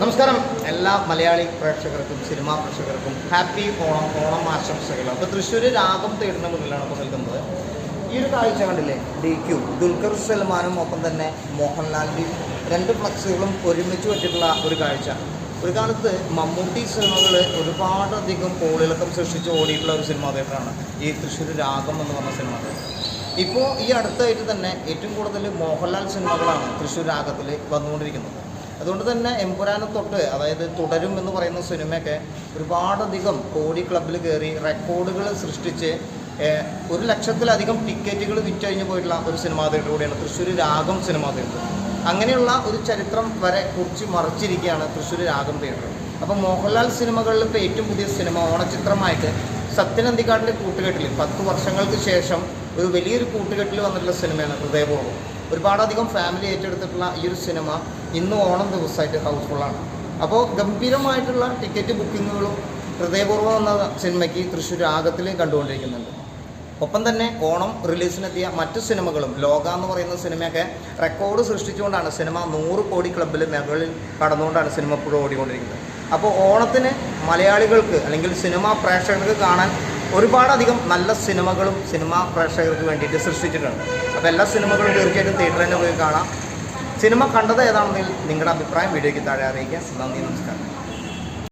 നമസ്കാരം. എല്ലാ മലയാളി പ്രേക്ഷകർക്കും സിനിമാ പ്രേക്ഷകർക്കും ഹാപ്പി ഓണം ഓണം ആശംസകൾ. അപ്പോൾ തൃശ്ശൂർ രാഗം തേടുന്ന മുന്നിലാണ് ഇപ്പോൾ നിൽക്കുന്നത്. ഈ ഒരു കാഴ്ച കണ്ടില്ലേ? ഡി ക്യു ദുൽഖർ സൽമാനും ഒപ്പം തന്നെ മോഹൻലാലിന്റെയും രണ്ട് ഫ്ലക്സുകളും ഒരുമിച്ച് വെച്ചിട്ടുള്ള ഒരു കാഴ്ച. ഒരു കാലത്ത് മമ്മൂട്ടി സിനിമകൾ ഒരുപാടധികം കോളിളക്കം സൃഷ്ടിച്ച് ഓടിയിട്ടുള്ള ഒരു സിനിമാ തിയേറ്ററാണ് ഈ തൃശ്ശൂർ രാഗം എന്ന് പറഞ്ഞ സിനിമ ഇപ്പോൾ ഈ അടുത്തായിട്ട് തന്നെ ഏറ്റവും കൂടുതൽ മോഹൻലാൽ സിനിമകളാണ് തൃശ്ശൂർ രാഗത്തിൽ വന്നുകൊണ്ടിരിക്കുന്നത്. അതുകൊണ്ട് തന്നെ എമ്പുരാനെ തൊട്ട് അതായത് തുടരും എന്ന് പറയുന്ന സിനിമയൊക്കെ ഒരുപാടധികം കോടി ക്ലബിൽ കയറി റെക്കോർഡുകൾ സൃഷ്ടിച്ച് ഒരു ലക്ഷത്തിലധികം ടിക്കറ്റുകൾ വിറ്റഴിഞ്ഞു പോയിട്ടുള്ള ഒരു സിനിമാ തിയേറ്റർ കൂടിയാണ് തൃശ്ശൂർ രാഗം സിനിമാ തിയേറ്റർ. അങ്ങനെയുള്ള ഒരു ചരിത്രം വരെ കുറിച്ച് മറിച്ചിരിക്കുകയാണ് തൃശ്ശൂർ രാഗം തിയേറ്റർ. അപ്പോൾ മോഹൻലാൽ സിനിമകളിൽ ഇപ്പോൾ ഏറ്റവും പുതിയ സിനിമ ഓണച്ചിത്രമായിട്ട് സത്യനന്ദിക്കാടിന്റെ കൂട്ടുകെട്ടിൽ പത്ത് വർഷങ്ങൾക്ക് ശേഷം ഒരു വലിയൊരു കൂട്ടുകെട്ടിൽ വന്നിട്ടുള്ള സിനിമയാണ് ഹൃദയപൂർവം. ഒരുപാടധികം ഫാമിലി ഏറ്റെടുത്തിട്ടുള്ള ഈ ഒരു സിനിമ ഇന്ന് ഓണം ദിവസമായിട്ട് ഹൗസ്ഫുള്ളാണ് അപ്പോൾ ഗംഭീരമായിട്ടുള്ള ടിക്കറ്റ് ബുക്കിങ്ങുകളും ഹൃദയപൂർവം എന്ന സിനിമയ്ക്ക് തൃശ്ശൂർ ആകത്തിൽ കണ്ടുകൊണ്ടിരിക്കുന്നുണ്ട്. ഒപ്പം തന്നെ ഓണം റിലീസിനെത്തിയ മറ്റു സിനിമകളും ലോക എന്ന് പറയുന്ന സിനിമയൊക്കെ റെക്കോർഡ് സൃഷ്ടിച്ചുകൊണ്ടാണ് സിനിമ നൂറ് കോടി ക്ലബിൽ മുകളിൽ കടന്നുകൊണ്ടാണ് സിനിമ ഇപ്പോഴും ഓടിക്കൊണ്ടിരിക്കുന്നത്. അപ്പോൾ ഓണത്തിന് മലയാളികൾക്ക് അല്ലെങ്കിൽ സിനിമ പ്രേക്ഷകർക്ക് കാണാൻ ഒരുപാടധികം നല്ല സിനിമകളും സിനിമാ പ്രേക്ഷകർക്ക് വേണ്ടിയിട്ട് സൃഷ്ടിച്ചിട്ടുണ്ട്. അപ്പോൾ എല്ലാ സിനിമകളും തീർച്ചയായിട്ടും തിയേറ്ററിൽ തന്നെ പോയി കാണാം. സിനിമ കണ്ടത് ഏതാണെന്നെങ്കിൽ നിങ്ങളുടെ അഭിപ്രായം വീഡിയോയ്ക്ക് താഴെ അറിയിക്കുക. നന്ദി നമസ്കാരം.